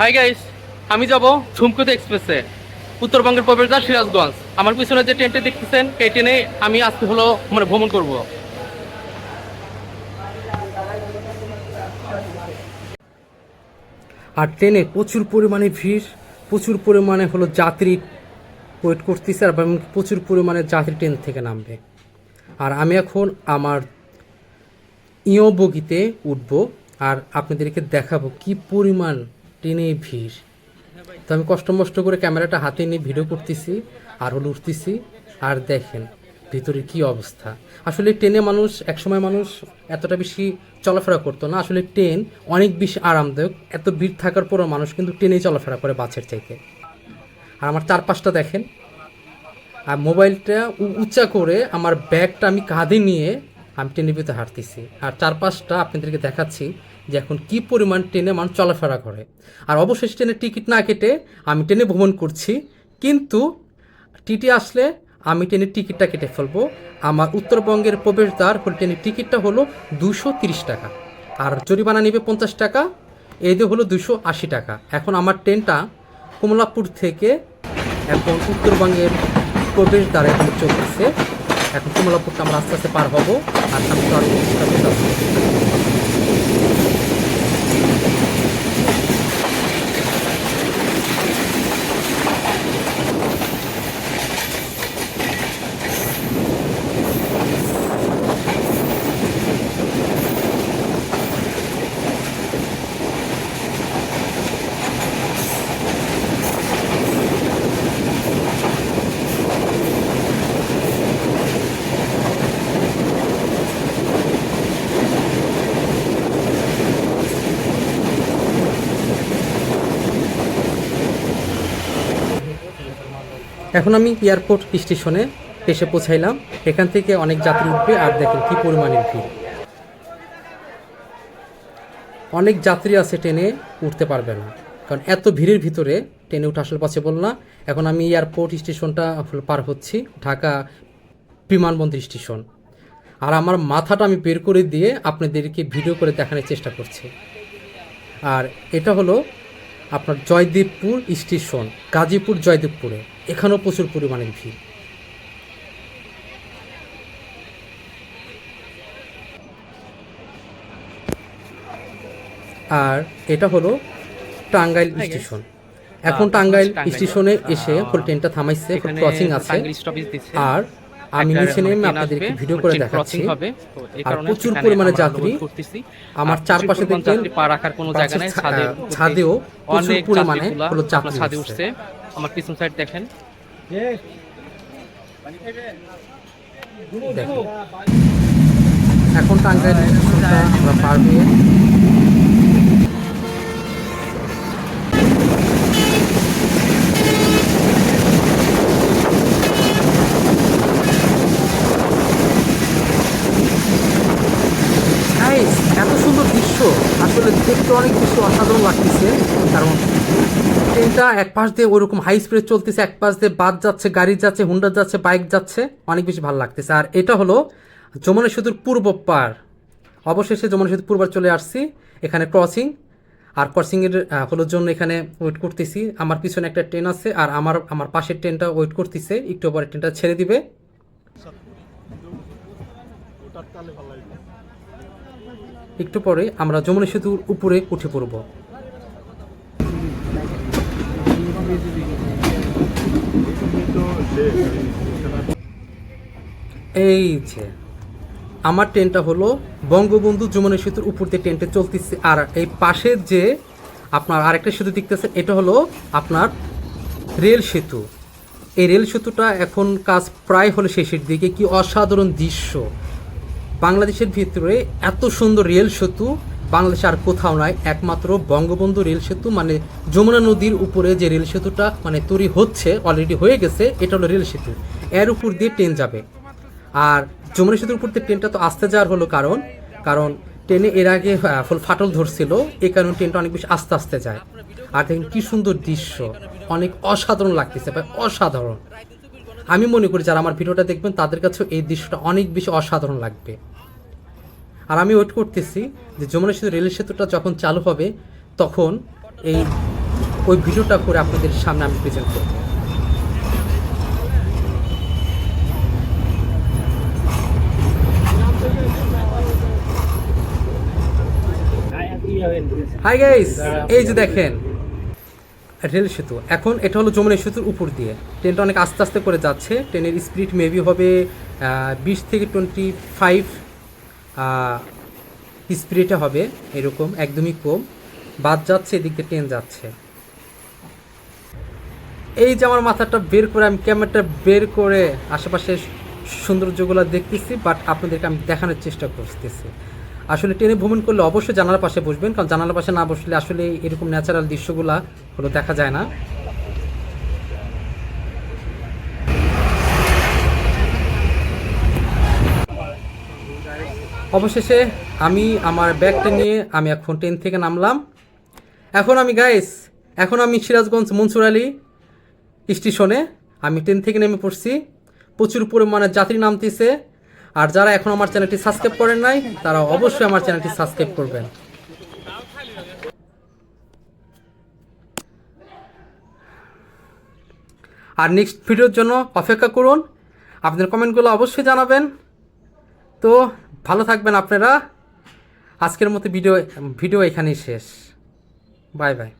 Hi guys আমি যাব ঝুমকুতে এক্সপ্রেসে উত্তরবঙ্গের প্রবেশদ্বার সিরাজগঞ্জ। আমার পিছনে যে ট্রেনটি দেখতেছেন এই ট্রেনে আমি আজকে হলো মানে ভ্রমণ করব। আর ট্রেনে প্রচুর পরিমাণে ভিড়, প্রচুর পরিমাণে হলো যাত্রী ওয়েট করতেছে, আর প্রচুর পরিমাণে যাত্রী ট্রেন থেকে নামবে। আর আমি এখন আমার ইয় বগিতে উঠব, আর আপনাদেরকে দেখাবো কি পরিমাণ ট্রেনে ভিড়। তো আমি কষ্ট মষ্ট করে ক্যামেরাটা হাতে নিয়ে ভিডিও করতেছি, আর হলো উঠতেছি, আর দেখেন ভিতরে কি অবস্থা। আসলে ট্রেনে মানুষ, একসময় মানুষ এতটা বেশি চলাফেরা করতো না। আসলে ট্রেন অনেক বেশি আরামদায়ক। এত ভিড় থাকার পরও মানুষ কিন্তু ট্রেনেই চলাফেরা করে বাসের চাইতে। আর আমার চারপাশটা দেখেন, আর মোবাইলটা উঁচা করে আমার ব্যাগটা আমি কাঁধে নিয়ে আমি ট্রেনের ভিতরে হাঁটতেছি। আর চারপাশটা আপনাদেরকে দেখাচ্ছি যে এখন কি পরিমাণ ট্রেনে মানুষ চলাফেরা করে। আর অবশেষে ট্রেনের টিকিট না কেটে আমি ট্রেনে ভ্রমণ করছি। কিন্তু টিটি আসলে আমি ট্রেনের টিকিটটা কেটে ফেলব। আমার উত্তরবঙ্গের প্রবেশদ্বার হল ট্রেনের টিকিটটা হলো দুশো তিরিশ টাকা। আর জরিমানা নেবে পঞ্চাশ টাকা এই দিয়ে হলো দুশো আশি টাকা। এখন আমার ট্রেনটা কমলাপুর থেকে এখন উত্তরবঙ্গের প্রবেশদ্বারে এখন চলতেছে। এখন কমলাপুরটা আমরা আস্তে আস্তে পার হব। আর সামনে এখন আমি এয়ারপোর্ট স্টেশনে এসে পৌঁছাইলাম। এখান থেকে অনেক যাত্রী উঠবে আর দেখেন কি পরিমাণের ভিড়। অনেক যাত্রী আছে ট্রেনে উঠতে পারবে না। কারণ এত ভিড়ের ভিতরে ট্রেনে উঠে আসলে পসিবল না। এখন আমি এয়ারপোর্ট স্টেশনটা পার হচ্ছি, ঢাকা বিমানবন্দর স্টেশন। আর আমার মাথাটা আমি বের করে দিয়ে আপনাদেরকে ভিডিও করে দেখানোর চেষ্টা করছি। আর এটা হলো আপনার জয়দেবপুর স্টেশন গাজীপুর জয়দেবপুরে। এখানেও প্রচুর পরিমাণে ভিড়। আর এটা হলো টাঙ্গাইল স্টেশন। এখন টাঙ্গাইল স্টেশনে এসে ট্রেনটা থামাইছে ক্রসিং আছে। আর আমি নিচে নেমে আপনাদেরকে আসবে, ভিডিও করে দেখাচ্ছি। হবে, আর প্রচুর পরিমাণে যাত্রী। করতেছি। আমার চারপাশে দেখবেন পা রাখার কোনো জায়গা নেই ছা- ছাদের আহ, উপর ছাদেও প্রচুর পরিমাণে হলো যাত্রী ছাদে উঠছে। আমার পিছন সাইড দেখেন। দেখেন। এখন টাঙ্গাইল আমরা পার হয়ে দেখতে অনেক বেশি অসাধারণ লাগতেছে, কারণ ট্রেনটা এক পাশ দিয়ে ওরকম হাই স্পিডে চলতেছে, এক পাশ দিয়ে বাস যাচ্ছে, গাড়ি যাচ্ছে হুন্ডা যাচ্ছে বাইক যাচ্ছে, অনেক বেশি ভালো লাগতেছে। আর এটা হলো যমুনা সেতুর পূর্ব পার অবশেষে যমুনা সেতুর পূর্ব চলে আসছি, এখানে ক্রসিং আর ক্রসিংয়ের হলোর জন্য এখানে ওয়েট করতেছি। আমার পিছনে একটা ট্রেন আছে, আর আমার আমার পাশের ট্রেনটা ওয়েট করতেছে। একটু পরে ট্রেনটা ছেড়ে দিবে। একটু পরে আমরা যমুনা সেতুর উপরে উঠে পড়ব। এই যে, আমার ট্রেনটা হলো বঙ্গবন্ধু যমুনা সেতুর উপর দিয়ে ট্রেনটা চলতেছে। আর এই পাশে যে আপনার আরেকটা সেতু দেখতেছে এটা হলো আপনার রেল সেতু। এই রেল সেতুটা এখন কাজ প্রায় হলো শেষের দিকে। কি অসাধারণ দৃশ্য। বাংলাদেশের ভিতরে এত সুন্দর রেল সেতু, বাংলাদেশে আর কোথাও নয় একমাত্র বঙ্গবন্ধু রেল সেতু মানে যমুনা নদীর উপরে যে রেল সেতুটা মানে তৈরি হচ্ছে অলরেডি হয়ে গেছে, এটা হলো রেল সেতু। এর উপর দিয়ে ট্রেন যাবে। আর যমুনা সেতুর উপর দিয়ে ট্রেনটা তো আসতে যাওয়ার হলো কারণ কারণ ট্রেনে এর আগে ফুল ফাটল ধরছিল এই কারণে ট্রেনটা অনেক বেশি আস্তে আস্তে যায়। আর দেখেন কি সুন্দর দৃশ্য, অনেক অসাধারণ লাগতেছে, ভাই, অসাধারণ। আমি মনে করি যারা আমার ভিডিওটা দেখবেন, তাদের কাছেও এই দৃশ্যটা অনেক বেশি অসাধারণ লাগবে। আর আমি ওয়েট করতেছি যে যমুনা সেতু রেল সেতুটা যখন চালু হবে, তখন এই, ওই ভিডিওটা করে আপনাদের সামনে আমি প্রেজেন্ট করব। হাই গাইস এই যে দেখেন রেল সেতু। এখন এটা হলো যমুনা সেতুর উপর দিয়ে। ট্রেনটা অনেক আস্তে আস্তে করে যাচ্ছে। ট্রেনের স্পিড মেবি হবে বিশ থেকে টোয়েন্টি ফাইভ স্পিডে হবে। এরকম, একদমই কম। বাদ যাচ্ছে, এদিক ট্রেন যাচ্ছে। এই যে আমার মাথাটা বের করে, আমি ক্যামেরাটা বের করে আশেপাশে সৌন্দর্যগুলো দেখতেছি বাট আপনাদেরকে আমি দেখানোর চেষ্টা করতেছি। আসলে ট্রেনে ভ্রমণ করলে অবশ্যই জানালার পাশে বসবেন, কারণ জানালার পাশে না বসলে আসলে এরকম ন্যাচারাল দৃশ্যগুলা হলো দেখা যায় না। অবশেষে আমি আমার ব্যাগটা নিয়ে আমি এখন ট্রেন থেকে নামলাম। এখন আমি গাইস এখন আমি সিরাজগঞ্জ মনসুর আলী স্টেশনে, আমি ট্রেন থেকে নেমে পড়ছি। প্রচুর পরিমাণে যাত্রী নামতেছে। আর যারা এখন আমার চ্যানেলটি সাবস্ক্রাইব করেন নাই, তারা অবশ্যই আমার চ্যানেলটি সাবস্ক্রাইব করবেন। আর নেক্সট ভিডিওর জন্য অপেক্ষা করুন। আপনাদের কমেন্টগুলো অবশ্যই জানাবেন। তো ভালো থাকবেন আপনারা। আজকের মতো ভিডিও ভিডিও এখানেই শেষ। Bye bye.